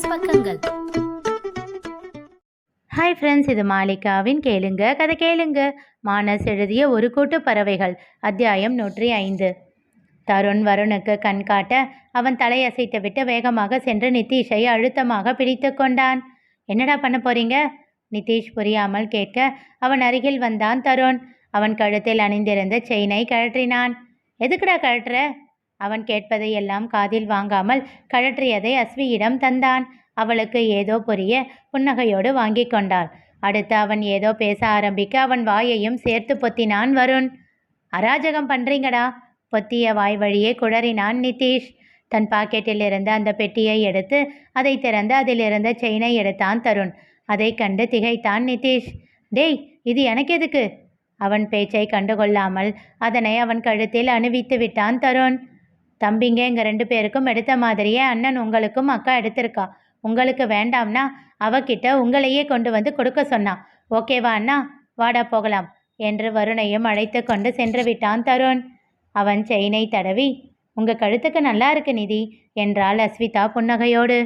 Plus பக்கங்கள். Hi friends இது மாலிகாவின் கேளுங்க கதை கேளுங்க. மானஸ் எழுதிய ஒரு கூட்டு பறவைகள் அத்தியாயம் நூற்றி ஐந்து. தருண் வருணுக்கு கண் காட்ட அவன் தலையசைத்து விட்டு வேகமாக சென்று நிதிஷை அழுத்தமாக பிடித்து கொண்டான். என்னடா பண்ண போறீங்க? நிதிஷ் புரியாமல் கேட்க அவன் அருகில் வந்தான் தருண். அவன் கழுத்தில் அணிந்திருந்த செயினை கழற்றினான். எதுக்குடா கழற்ற அவன் கேட்பதை எல்லாம் காதில் வாங்காமல் கழற்றியதை அஸ்வியிடம் தந்தான். அவளுக்கு ஏதோ புரிய புன்னகையோடு வாங்கி கொண்டாள். அடுத்து அவன் ஏதோ பேச ஆரம்பிக்க அவன் வாயையும் சேர்த்து பொத்தினான் வருண். அராஜகம் பண்றீங்கடா. பொத்திய வாய் வழியே குழறினான் நிதிஷ். தன் பாக்கெட்டில் இருந்த அந்த பெட்டியை எடுத்து அதை திறந்து அதில் இருந்த செயினை எடுத்தான் தருண். அதை கண்டு திகைத்தான் நிதிஷ். டேய் இது எனக்கு எதுக்கு? அவன் பேச்சை கண்டுகொள்ளாமல் அதனை அவன் கழுத்தில் அணிவித்து விட்டான் தருண். தம்பிங்க எங்கள் ரெண்டு பேருக்கும் எடுத்த மாதிரியே அண்ணன் உங்களுக்கும் அக்கா எடுத்திருக்கா. உங்களுக்கு வேண்டாம்னா அவகிட்ட உங்களையே கொண்டு வந்து கொடுக்க சொன்னான் ஓகேவா அண்ணா? வாடா போகலாம் என்று வருணையும் அழைத்து கொண்டு சென்று விட்டான் தருண். அவன் செயினை தடவி உங்க கழுத்துக்கு நல்லா இருக்கு நிதி என்றாள் அஸ்விதா புன்னகையோடு.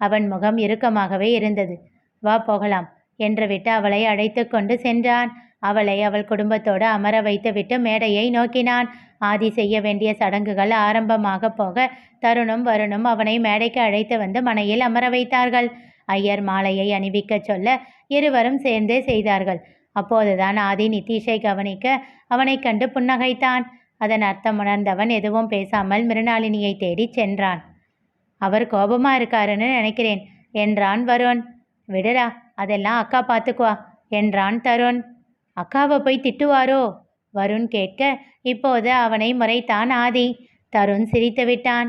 அவன் முகம் இறுக்கமாகவே இருந்தது. வா போகலாம் என்று விட்டு அவளை அழைத்து கொண்டு சென்றான். அவளை அவள் குடும்பத்தோடு அமர வைத்துவிட்டு மேடையை நோக்கினான். ஆதி செய்ய வேண்டிய சடங்குகள் ஆரம்பமாக போக தருணும் வருணும் அவனை மேடைக்கு அழைத்து வந்து மனையில் அமர வைத்தார்கள். ஐயர் மாலையை அணிவிக்கச் சொல்ல இருவரும் சேர்ந்தே செய்தார்கள். அப்போதுதான் ஆதி நிதிஷை கவனிக்க அவனை கண்டு புன்னகைத்தான். அதன் அர்த்தம் உணர்ந்தவன் எதுவும் பேசாமல் மிருணாளினியை தேடிச் சென்றான். அவர் கோபமா இருக்காருன்னு நினைக்கிறேன் என்றான் வருண். விடுடா அதெல்லாம் அக்கா பார்த்துக்குவா என்றான் தருண். அக்காவை போய் திட்டுவாரோ? வருண் கேட்க இப்போது அவனை முறைத்தான் ஆதி. தருண் சிரித்து விட்டான்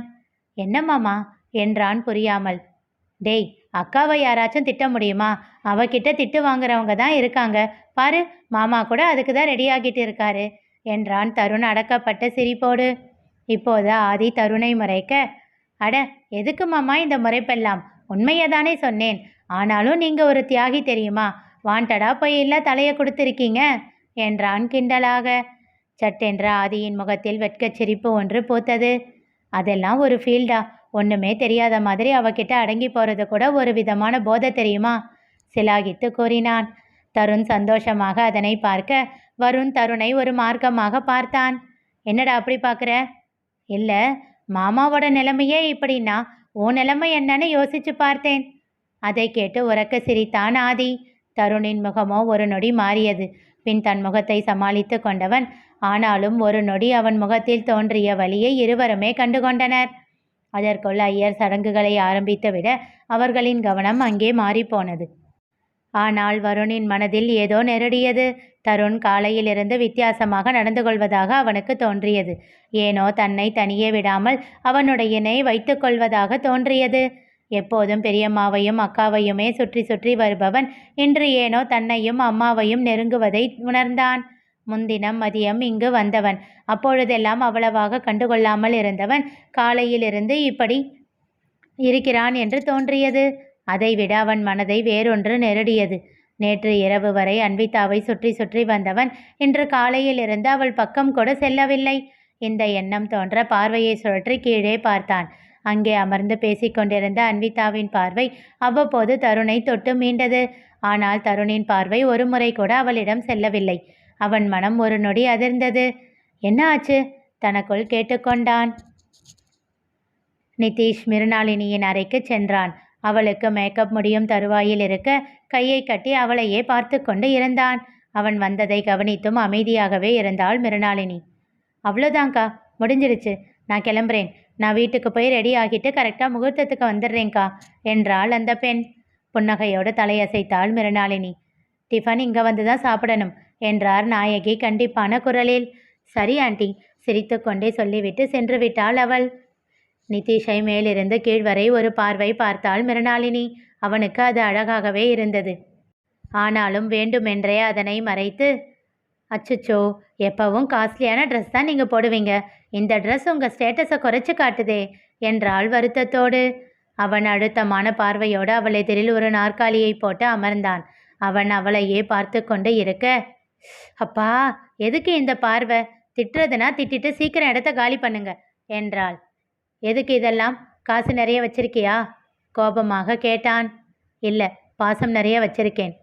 என்ன மாமா? என்றான் புரியாமல். டேய் அக்காவை யாராச்சும் திட்ட முடியுமா? அவகிட்ட திட்டு வாங்குறவங்க தான் இருக்காங்க. பாரு மாமா கூட அதுக்கு தான் ரெடி ஆகிட்டு இருக்காரு என்றான் தருண் அடக்கப்பட்ட சிரிப்போடு. இப்போது ஆதி தருணை முறைக்க அட எதுக்கு மாமா இந்த முறைப்பெல்லாம்? உண்மையை தானே சொன்னேன். ஆனாலும் நீங்கள் ஒரு தியாகி தெரியுமா? வாண்டடா போய் இல்லை தலையை கொடுத்துருக்கீங்க? என்றான் கிண்டலாக. சட்டென்ற ஆதியின் முகத்தில் வெட்கச் சிரிப்பு ஒன்று பூத்தது. அதெல்லாம் ஒரு ஃபீல்டா? ஒன்றுமே தெரியாத மாதிரி அவகிட்ட அடங்கி போகிறது கூட ஒரு விதமான போதை தெரியுமா? சிலாகித்து கூறினான். தருண் சந்தோஷமாக அதனை பார்க்க வருண் தருணை ஒரு மார்க்கமாக பார்த்தான். என்னடா அப்படி பார்க்குற? இல்லை மாமாவோட நிலைமையே இப்படின்னா உன் நிலைமை என்னன்னு யோசிச்சு பார்த்தேன். அதை கேட்டு உறக்க சிரித்தான் ஆதி. தருணின் முகமோ ஒரு நொடி மாறியது. பின் தன் முகத்தை சமாளித்து கொண்டவன் ஆனாலும் ஒரு நொடி அவன் முகத்தில் தோன்றிய வழியை இருவருமே கண்டுகொண்டனர் அதற்குள் ஐயர் சடங்குகளை ஆரம்பித்துவிட அவர்களின் கவனம் அங்கே மாறிப்போனது ஆனால் வருணின் மனதில் ஏதோ நெருடியது. தருண் காலையிலிருந்து வித்தியாசமாக நடந்து கொள்வதாக அவனுக்கு தோன்றியது. ஏனோ தன்னை தனியே விடாமல் அவனுடையனை வைத்துக் கொள்வதாக தோன்றியது. எப்போதும் பெரியம்மாவையும் அக்காவையுமே சுற்றி சுற்றி வருபவன். இன்று ஏனோ தன்னையும் அம்மாவையும் நெருங்குவதை உணர்ந்தான். முன்தினம் மதியம் இங்கு வந்தவன். அப்பொழுதெல்லாம் அவ்வளவாக கண்டுகொள்ளாமல் இருந்தவன் காலையிலிருந்து இப்படி இருக்கிறான் என்று தோன்றியது. அதைவிட அவன் மனதை வேறொன்று நெருடியது. நேற்று இரவு வரை அன்விதாவை சுற்றி சுற்றி வந்தவன் இன்று காலையிலிருந்து அவள் பக்கம் கூட செல்லவில்லை. இந்த எண்ணம் தோன்ற பார்வையை சுழற்றி கீழே பார்த்தான். அங்கே அமர்ந்து பேசிக்கொண்டிருந்த அன்விதாவின் பார்வை அவ்வப்போது தருணை தொட்டு மீண்டது. ஆனால் தருணின் பார்வை ஒரு முறை கூட அவளிடம் செல்லவில்லை. அவன் மனம் ஒரு நொடி அதிர்ந்தது. என்ன ஆச்சு? தனக்குள் கேட்டுக்கொண்டான். நிதிஷ் மிருணாளினியின் அறைக்கு சென்றான். அவளுக்கு மேக்கப் முடியும் தருவாயில் இருக்க கையை கட்டி அவளையே பார்த்து கொண்டு இருந்தான். அவன் வந்ததை கவனித்தும் அமைதியாகவே இருந்தாள் மிருணாளினி அவ்வளோதாங்க்கா முடிஞ்சிடுச்சு. நான் கிளம்புறேன். நான் வீட்டுக்கு போய் ரெடி ஆகிட்டு கரெக்டாக முகூர்த்தத்துக்கு வந்துடுறேங்க்கா என்றாள் அந்த பெண். புன்னகையோடு தலையசைத்தாள் மிருணாளினி டிஃபன் இங்கே வந்து தான் சாப்பிடணும் என்றார் நாயகி கண்டிப்பான குரலில். சரி ஆண்டி சிரித்துக்கொண்டே சொல்லிவிட்டு சென்று விட்டாள் அவள். நிதிஷை மேலிருந்து கீழ்வரை ஒரு பார்வை பார்த்தாள் மிருணாளினி அவனுக்கு அது அழகாகவே இருந்தது. ஆனாலும் வேண்டுமென்றே அதனை மறைத்து அச்சச்சோ எப்பவும் காஸ்ட்லியான ட்ரெஸ் தான் நீங்கள் போடுவீங்க. இந்த ட்ரெஸ் உங்கள் ஸ்டேட்டஸை குறைச்சி காட்டுதே என்றாள் வருத்தத்தோடு. அவன் அழுத்தமான பார்வையோடு அவள் எதிரில் ஒரு நாற்காலியை போட்டு அமர்ந்தான். அவன் அவளையே பார்த்து கொண்டு இருக்க அப்பா எதுக்கு இந்த பார்வை? திட்டுறதுனா திட்டிட்டு சீக்கிரம் இடத்த காலி பண்ணுங்க என்றாள். எதுக்கு இதெல்லாம்? காசு நிறைய வச்சிருக்கியா? கோபமாக கேட்டான். இல்லை பாசம் நிறைய வச்சிருக்கேன்.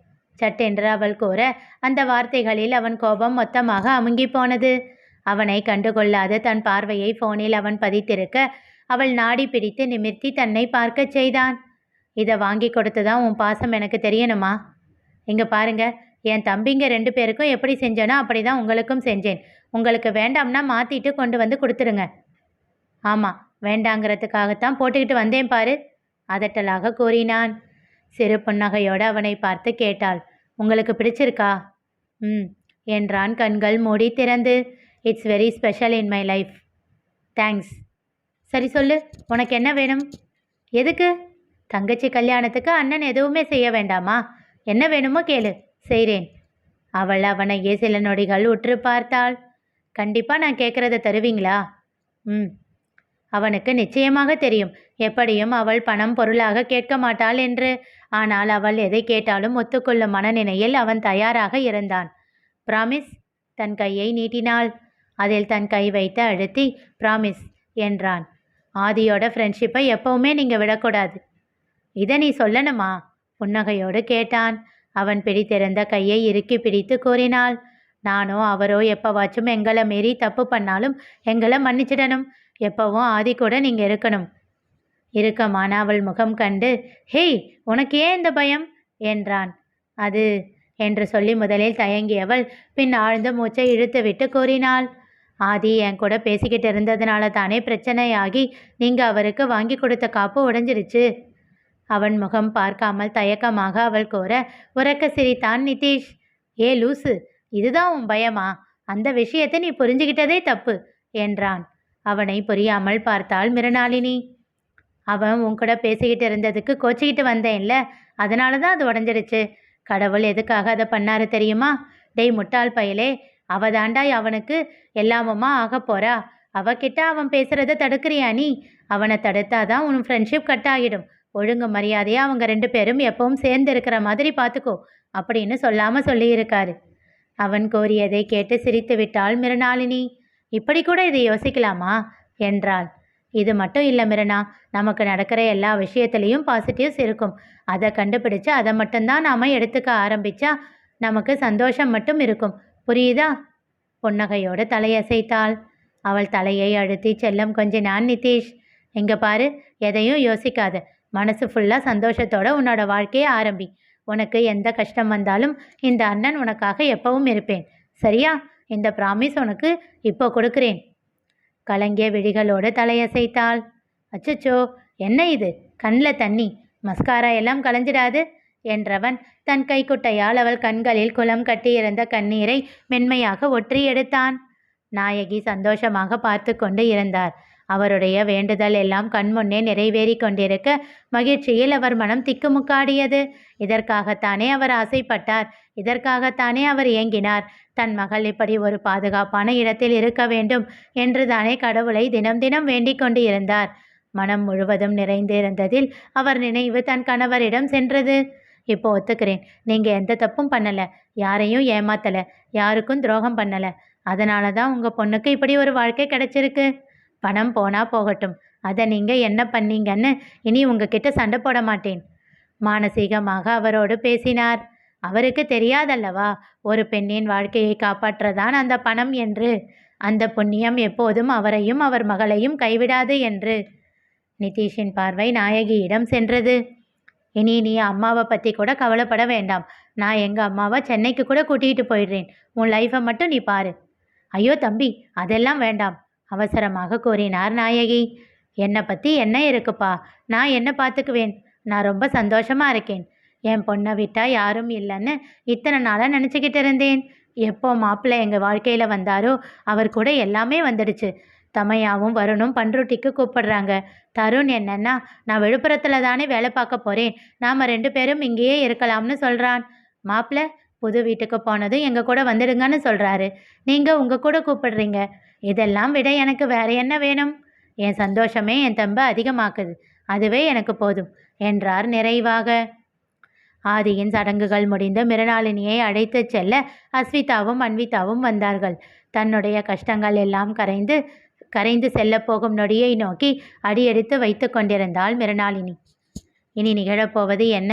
சட்டென்று அவள் கூற அந்த வார்த்தைகளில் அவன் கோபம் மொத்தமாக அமுங்கி போனது அவனை கண்டுகொள்ளாது தன் பார்வையை போனில் அவன் பதித்திருக்க அவள் நாடி பிடித்து நிமிர்த்தி தன்னை பார்க்கச் செய்தான். இதை வாங்கி கொடுத்து தான் உன் பாசம் எனக்கு தெரியணுமா? இங்கே பாருங்க என் தம்பிங்க ரெண்டு பேருக்கும் எப்படி செஞ்சேனோ அப்படி தான் உங்களுக்கும் செஞ்சேன். உங்களுக்கு வேண்டாம்னா மாற்றிட்டு கொண்டு வந்து கொடுத்துருங்க. ஆமாம் வேண்டாங்கிறதுக்காகத்தான் போட்டுக்கிட்டு வந்தேன் பாரு அதட்டலாக கூறினான். சிறு புன்னகையோடு அவனை பார்த்து கேட்டாள். உங்களுக்கு பிடிச்சிருக்கா? ம். என்றான் கண்கள் மூடி திறந்து. It's very special in my life thanks சரி சொல்லு உனக்கு என்ன வேணும்? எதுக்கு? தங்கச்சி கல்யாணத்துக்கு அண்ணன் எதுவுமே செய்ய வேண்டாமா? என்ன வேணுமோ கேளு செய்கிறேன் அவள் அவனையே சில நொடிகள் உற்று பார்த்தாள். கண்டிப்பாக நான் கேட்குறத தருவீங்களா? ம். அவனுக்கு நிச்சயமாக தெரியும். எப்படியும் அவள் பணம் பொருளாக கேட்க மாட்டாள் என்று ஆனால் அவள் எதை கேட்டாலும் ஒத்துக்கொள்ளும் மனநிலையில் அவன் தயாராக இருந்தான். பிராமிஸ் தன் கையை நீட்டினாள். அதில் தன் கை வைத்து அழுத்தி பிராமிஸ் என்றான். ஆதியோட ஃப்ரெண்ட்ஷிப்பை எப்பவுமே நீங்கள் விடக்கூடாது. இதை நீ சொல்லணுமா? புன்னகையோடு கேட்டான். அவன் பிடித்திருந்த கையை இறுக்கி பிடித்து கூறினாள். நானோ அவரோ எப்போவாச்சும் எங்களை மீறி தப்பு பண்ணாலும் எங்களை மன்னிச்சிடணும். எப்போவும் ஆதி கூட நீங்கள் இருக்கணும். இறுக்கமான அவள் முகம் கண்டு ஹேய் உனக்கு ஏன் இந்த பயம்? என்றான். அது என்று சொல்லி முதலில் தயங்கியவள் பின் ஆழ்ந்த மூச்சை இழுத்துவிட்டு கூறினாள் ஆதி என் கூட பேசிக்கிட்டு இருந்ததுனால தானே பிரச்சனையாகி நீங்கள் அவருக்கு வாங்கி கொடுத்த காப்பு உடைஞ்சிருச்சு. அவன் முகம் பார்க்காமல் தயக்கமாக அவள் கூற உறக்க சிரித்தான் நிதிஷ். ஏ லூசு இதுதான் உன் பயமா? அந்த விஷயத்தை நீ புரிஞ்சுக்கிட்டதே தப்பு என்றான். அவனை புரியாமல் பார்த்தாள் மிருணாளினி அவன் உன் கூட பேசிக்கிட்டு இருந்ததுக்கு கோச்சிக்கிட்டு வந்தேன்ல. அதனால தான் அது உடஞ்சிடுச்சு. கடவுள் எதுக்காக அதை பண்ணாரு தெரியுமா? டேய் முட்டாள் பயலே அவ தாண்டாய் அவனுக்கு எல்லாமமா ஆக போறா? அவகிட்ட அவன் பேசுறத தடுக்கிறியா நீ? அவனை தடுத்தாதான் உன் ஃப்ரெண்ட்ஷிப் கட் ஆகிடும். ஒழுங்கு மரியாதையாக அவங்க ரெண்டு பேரும் எப்பவும் சேர்ந்து இருக்கிற மாதிரி பார்த்துக்கோ அப்படின்னு சொல்லாமல் சொல்லியிருக்காரு. அவன் கோரியதை கேட்டு சிரித்து விட்டாள் மிருணாளினி இப்படி கூட இதை யோசிக்கலாமா? என்றாள். இது மட்டும் இல்லை மிரனா நமக்கு நடக்கிற எல்லா விஷயத்துலேயும் பாசிட்டிவ்ஸ் இருக்கும். அதை கண்டுபிடிச்சு அதை மட்டும்தான் நாம் எடுத்துக்க ஆரம்பித்தா நமக்கு சந்தோஷம் மட்டும் இருக்கும். புரியுதா? புன்னகையோடு தலையசைத்தாள். அவள் தலையை அழுத்தி செல்லம் கொஞ்சம் நான் நிதீஷ். இங்கே பாரு எதையும் யோசிக்காத. மனசு ஃபுல்லாக சந்தோஷத்தோட உன்னோட வாழ்க்கையை ஆரம்பி. உனக்கு எந்த கஷ்டம் வந்தாலும் இந்த அண்ணன் உனக்காக எப்பவும் இருப்பேன். சரியா? இந்த ப்ராமிஸ் உனக்கு இப்போ கொடுக்குறேன். கலங்கிய விழிகளோடு தலையசைத்தாள். அச்சச்சோ என்ன இது? கண்ணில் தண்ணி. மஸ்காரா எல்லாம் கலைஞ்சிடாது என்றவன் தன் கைக்குட்டையால் அவள் கண்களில் குளம் கட்டியிருந்த கண்ணீரை மென்மையாக ஒற்றி எடுத்தான் நாயகி சந்தோஷமாக பார்த்து கொண்டு இருந்தார். அவருடைய வேண்டுதல் எல்லாம் கண்முன்னே நிறைவேறி கொண்டிருக்க மகிழ்ச்சியில் அவர் மனம் திக்குமுக்காடியது. இதற்காகத்தானே அவர் ஆசைப்பட்டார். இதற்காகத்தானே அவர் ஏங்கினார். தன் மகள் இப்படி ஒரு பாதுகாப்பான இடத்தில் இருக்க வேண்டும் என்று தானே கடவுளை தினம் தினம் வேண்டிக் கொண்டு இருந்தார் மனம் முழுவதும் நிறைந்திருந்ததில் அவர் நினைவு தன் கணவரிடம் சென்றது. இப்போ ஒத்துக்கிறேன். நீங்கள் எந்த தப்பும் பண்ணலை. யாரையும் ஏமாத்தலை. யாருக்கும் துரோகம் பண்ணலை. அதனால தான் உங்கள் பொண்ணுக்கு இப்படி ஒரு வாழ்க்கை கிடைச்சிருக்கு. பணம் போனால் போகட்டும். அதை நீங்கள் என்ன பண்ணீங்கன்னு இனி உங்ககிட்ட சண்டை போட மாட்டேன். மானசீகமாக அவரோடு பேசினார். அவருக்கு தெரியாதல்லவா ஒரு பெண்ணின் வாழ்க்கையை காப்பாற்றதான் அந்த பணம் என்று. அந்த புண்ணியம் எப்போதும் அவரையும் அவர் மகளையும் கைவிடாது என்று. நிதிஷின் பார்வை நாயகியிடம் சென்றது. இனி நீ அம்மாவை பற்றி கூட கவலைப்பட வேண்டாம். நான் எங்கள் அம்மாவை சென்னைக்கு கூட கூட்டிகிட்டு போயிடுறேன். உன் லைஃப்பை மட்டும் நீ பாரு. ஐயோ தம்பி அதெல்லாம் வேண்டாம். அவசரமாக கூறினார் நாயகி. என்னை பற்றி என்ன இருக்குப்பா? நான் என்ன பார்த்துக்குவேன் நான் ரொம்ப சந்தோஷமாக இருக்கேன். என் பொண்ணை விட்டால் யாரும் இல்லைன்னு இத்தனை நாளாக நினச்சிக்கிட்டு இருந்தேன். எப்போ மாப்பிள்ளை எங்கள் வாழ்க்கையில் வந்தாரோ அவர் கூட எல்லாமே வந்துடுச்சு. தமையாவும் வருணும் பண்ருட்டிக்கு கூப்பிடுறாங்க. தருண் என்னன்னா நான் விழுப்புரத்தில் தானே வேலை பார்க்க போகிறேன் நாம் ரெண்டு பேரும் இங்கேயே இருக்கலாம்னு சொல்கிறான் மாப்பிள்ளை புது வீட்டுக்கு போனதும் எங்கள் கூட வந்துடுங்கன்னு சொல்கிறாரு நீங்கள் உங்கள் கூட கூப்பிடுறீங்க. இதெல்லாம் விட எனக்கு வேற என்ன வேணும்? என் சந்தோஷமே என் தம்ப அதிகமாக்குது. அதுவே எனக்கு போதும் என்றார் நிறைவாக. ஆதியின் சடங்குகள் முடிந்த மிருணாளினியை அழைத்துச் செல்ல அஸ்விதாவும் அன்விதாவும் வந்தார்கள். தன்னுடைய கஷ்டங்கள் எல்லாம் கரைந்து கரைந்து செல்ல போகும் நொடியை நோக்கி அடியெடுத்து வைத்து கொண்டிருந்தாள் மிருணாளினி இனி நிகழப்போவது என்ன?